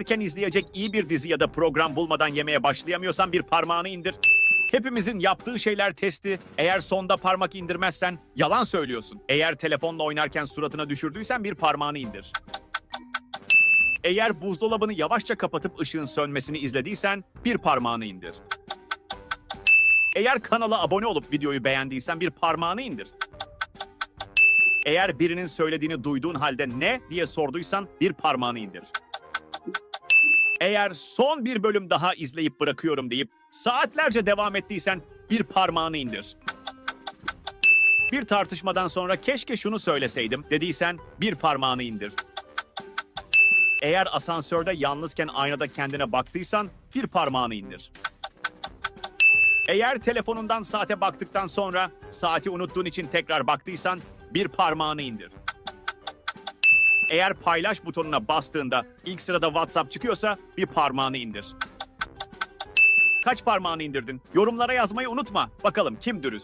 erken izleyecek iyi bir dizi ya da program bulmadan yemeye başlayamıyorsan bir parmağını indir. Hepimizin yaptığı şeyler testi. Eğer sonda parmak indirmezsen yalan söylüyorsun. Eğer telefonla oynarken suratına düşürdüysen bir parmağını indir. Eğer buzdolabını yavaşça kapatıp ışığın sönmesini izlediysen bir parmağını indir. Eğer kanala abone olup videoyu beğendiysen bir parmağını indir. Eğer birinin söylediğini duyduğun halde ne diye sorduysan bir parmağını indir. Eğer son bir bölüm daha izleyip bırakıyorum deyip saatlerce devam ettiysen bir parmağını indir. Bir tartışmadan sonra keşke şunu söyleseydim dediysen bir parmağını indir. Eğer asansörde yalnızken aynada kendine baktıysan bir parmağını indir. Eğer telefonundan saate baktıktan sonra saati unuttuğun için tekrar baktıysan bir parmağını indir. Eğer paylaş butonuna bastığında ilk sırada WhatsApp çıkıyorsa bir parmağını indir. Kaç parmağını indirdin? Yorumlara yazmayı unutma. Bakalım kim dürüst?